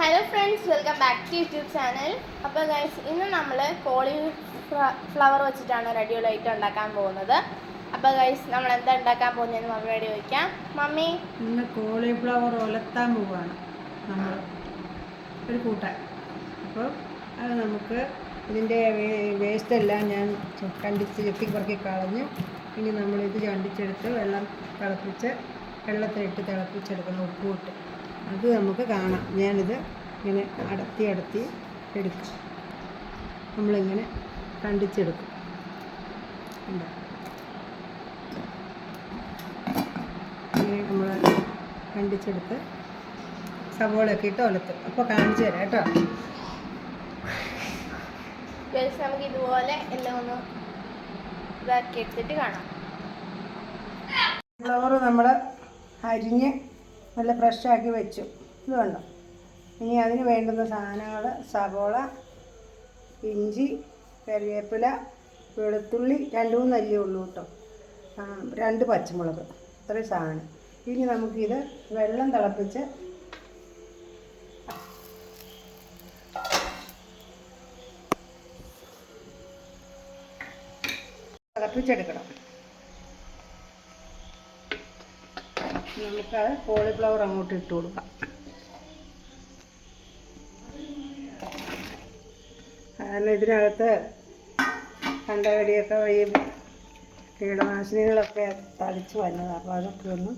Hello friends welcome back to YouTube channel അപ്പോൾ guys ഇന്ന് നമ്മൾ കോളി ഫ്ലവർ വെച്ചിട്ടാണ് ഒരു അടിപൊളിയായിട്ട് ഉണ്ടാക്കാൻ പോകുന്നത്. അപ്പോൾ ഗൈസ് നമ്മൾ എന്താ ഉണ്ടാക്കാൻ പോകുന്നതെന്ന് മമ്മിയോട് ചോദിക്കാം. മമ്മി ഇന്ന് കോളിഫ്ലവർ ഒലത്താൻ പോവുകയാണ് നമ്മൾ ഒരു കൂട്ടാൻ അപ്പോൾ അത് നമുക്ക് ഇതിന്റെ വേസ്റ്റ് എല്ലാം ഞാൻ കണ്ടിച്ച് ചെത്തി പറക്കി കളഞ്ഞ്. ഇനി നമ്മളിത് ചണ്ടിച്ചെടുത്ത് വെള്ളം തിളപ്പിച്ച് വെള്ളത്തിലിട്ട് തിളപ്പിച്ചെടുക്കണം ഉപ്പ് ഇട്ട്. അത് നമുക്ക് കാണാം. ഞാനിത് ഇങ്ങനെ അടത്തി അടത്തി എടുക്കും. നമ്മളിങ്ങനെ കണ്ടിച്ചെടുക്കും. ഉണ്ടോ ഇങ്ങനെ നമ്മൾ കണ്ടിച്ചെടുത്ത് സവോളയൊക്കെ ഇട്ട് ഒലത്തും. അപ്പോൾ കാണിച്ചു തരാം കേട്ടോ. നമുക്ക് ഇതുപോലെ എല്ലാം ഒന്ന് ഇതാക്കി എടുത്തിട്ട് കാണാം. ഫ്ലവർ നമ്മൾ അരിഞ്ഞ് നല്ല ഫ്രഷാക്കി വെച്ചു. ഇത് കണ്ടോ? ഇനി അതിന് വേണ്ടുന്ന സാധനങ്ങൾ സവോള ഇഞ്ചി കറിവേപ്പില വെളുത്തുള്ളി രണ്ട് മൂന്ന് അല്ലേ ഉള്ളൂ കേട്ടോ. രണ്ട് പച്ചമുളക്. ഇത്രയും സാധനം. ഇനി നമുക്കിത് വെള്ളം തിളപ്പിച്ച് തിളപ്പിച്ചെടുക്കണം. നമുക്കത് കോളിഫ്ലവർ അങ്ങോട്ട് ഇട്ട് കൊടുക്കാം. കാരണം ഇതിനകത്ത് കണ്ടകടിയൊക്കെ വഴി കീടനാശിനികളൊക്കെ തളിച്ച് വന്നത്. അപ്പോൾ അതൊക്കെ ഒന്ന്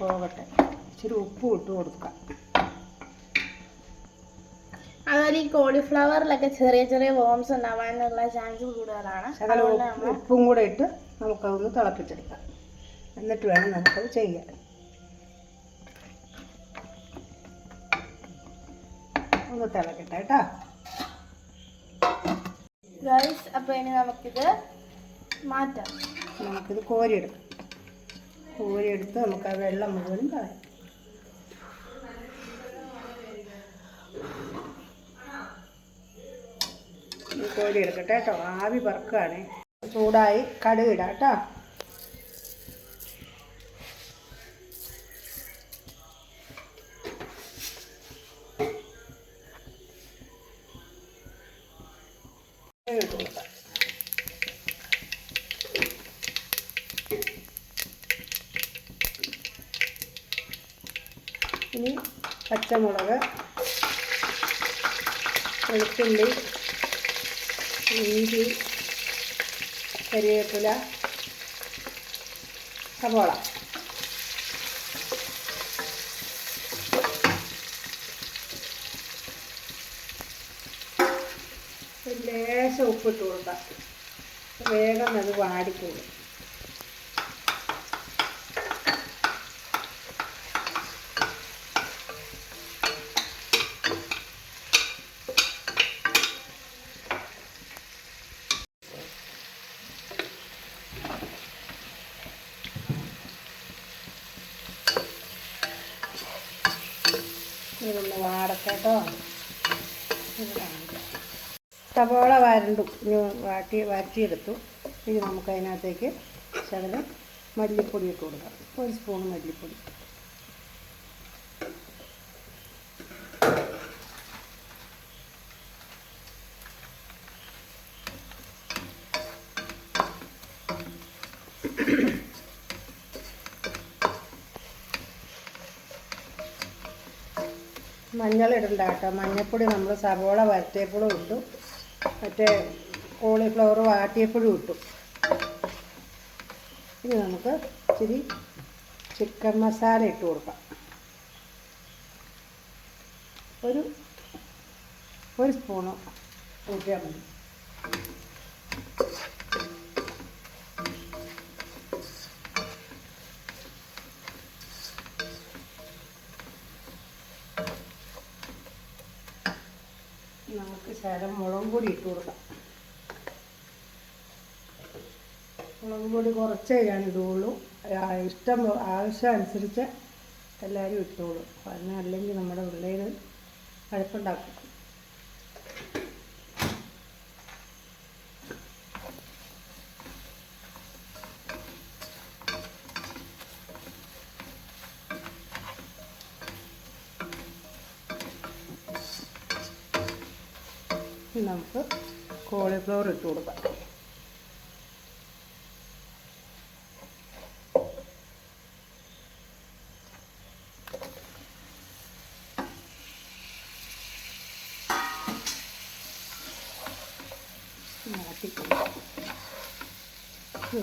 പോകട്ടെ. ഇച്ചിരി ഉപ്പ് ഇട്ട് കൊടുക്കാം. അതുപോലെ ഈ കോളിഫ്ലവറിലൊക്കെ ചെറിയ ചെറിയ വോംസ് ഉണ്ടാവാനുള്ള ചാൻസ് കൂടുതലാണ്. ഉപ്പും കൂടെ ഇട്ട് നമുക്കതൊന്ന് തിളപ്പിച്ചെടുക്കാം. എന്നിട്ട് വേണം നമുക്കത് ചെയ്യാൻ. ഒന്ന് തിളക്കട്ടെ കേട്ടോ. ഗൈസ് അപ്പോൾ ഇനി നമുക്കിത് മാറ്റാം. നമുക്കിത് കോരിയെടുക്കാം. കോരിയെടുത്ത് നമുക്ക് ആ വെള്ളം മുഴുവനും കളയാം. കോരി കോരിയെടുക്കട്ടെ കേട്ടോ. ആവി പറക്കുകയാണ് ചൂടായി കടുകിടാം കേട്ടോ. ഇട്ട് ഇനി പച്ചമുളക് വെളുത്തുള്ളി ഇഞ്ചി കരിവേപ്പില സവോള ഒരു ലേശം ഉപ്പിട്ട് കൊടുക്കാം. വേഗം അത് വാടിക്കോളും. ഇതൊന്ന് വാടക്കേട്ടോ സവോള വരണ്ടു. ഇനി വാട്ടി വരട്ടിയെടുത്തു. ഇനി നമുക്ക് അതിനകത്തേക്ക് ശകലം മല്ലിപ്പൊടി ഇട്ട് കൊടുക്കാം. ഒരു സ്പൂൺ മല്ലിപ്പൊടി. മഞ്ഞൾ ഇടണ്ട കേട്ടോ. മഞ്ഞൾപ്പൊടി നമ്മൾ സവോള വരട്ടിയപ്പോഴും ഇട്ടു. മറ്റേ കോളിഫ്ലവർ വാട്ടിയപ്പോഴും ഇട്ടു. ഇനി നമുക്ക് ഇച്ചിരി ചിക്കൻ മസാല ഇട്ട് കൊടുക്കാം. ഒരു ഒരു സ്പൂണ് കൂട്ടിയാൽ മതി. നമുക്ക് ശകലം മുളകും പൊടി ഇട്ട് കൊടുക്കാം. മുളക് പൊടി കുറച്ചേ ആ, ഇഷ്ടം ആവശ്യമനുസരിച്ച് എല്ലാവരും ഇട്ടോളൂ. കാരണം അല്ലെങ്കിൽ നമ്മുടെ പിള്ളേർ കഴുപ്പുണ്ടാക്കും നമുക്ക് കോളിഫ്ലവർ ഇട്ട് കൊടുക്കാം.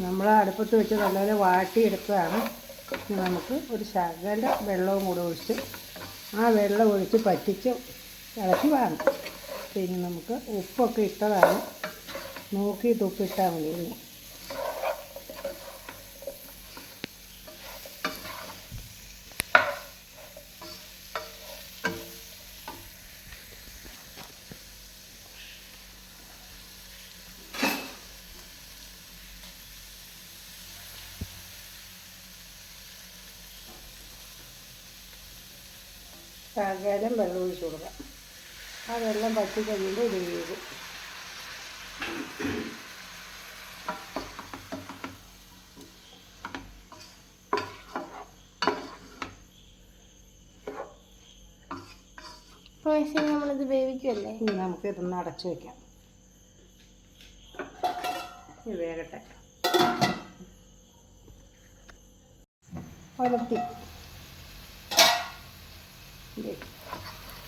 നമ്മൾ അടുപ്പത്ത് വെച്ച് നല്ലപോലെ വാട്ടിയെടുത്തതാണ് നമുക്ക് ഒരു ശകല വെള്ളവും കൂടെ ഒഴിച്ച് ആ വെള്ളം ഒഴിച്ച് പറ്റിച്ച് ഇളക്കി വാങ്ങും. പിന്നെ നമുക്ക് ഉപ്പൊക്കെ ഇട്ടതാണ്. നോക്കിയിട്ട് ഉപ്പിട്ടാൽ മതി ഇനി. ശകലം വെള്ളം ഒഴിച്ച് കൊടുക്കാം. ആ വെള്ളം പറ്റി കഴിയുമ്പോൾ ഇത് വീഴും നമ്മളിത് വേവിക്കുമല്ലേ ഇനി നമുക്ക് ഇതൊന്ന് അടച്ചു വയ്ക്കാം ഇത് വേകട്ടെ.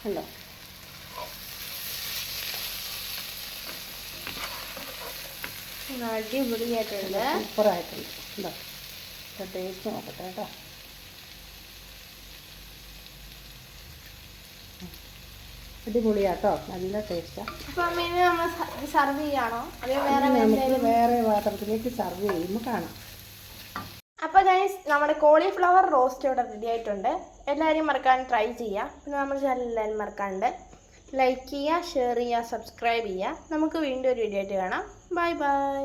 ഉണ്ടോ അടിപൊളിയായിട്ടുണ്ട് സൂപ്പറായിട്ടുണ്ട്. എന്താ ടേസ്റ്റ് നോക്കട്ടെ കേട്ടോ. അടിപൊളിയാട്ടോ നല്ല ടേസ്റ്റാണ് സർവ് ചെയ്യാണോ? നമുക്ക് വേറെ പാത്രത്തിലേക്ക് സർവ് ചെയ്യുമ്പോൾ കാണാം. അപ്പൊ ഗൈസ് നമ്മുടെ കോളിഫ്ലവർ റോസ്റ്റ് ഇവിടെ റെഡി ആയിട്ടുണ്ട്. എല്ലാവരും മറക്കാൻ ട്രൈ ചെയ്യുക പിന്നെ നമ്മുടെ ചാനൽ എല്ലാവരും മറക്കാണ്ട് ലൈക്ക് ചെയ്യുക ഷെയർ ചെയ്യുക സബ്സ്ക്രൈബ് ചെയ്യുക. നമുക്ക് വീണ്ടും ഒരു വീഡിയോ ആയിട്ട് കാണാം. Bye bye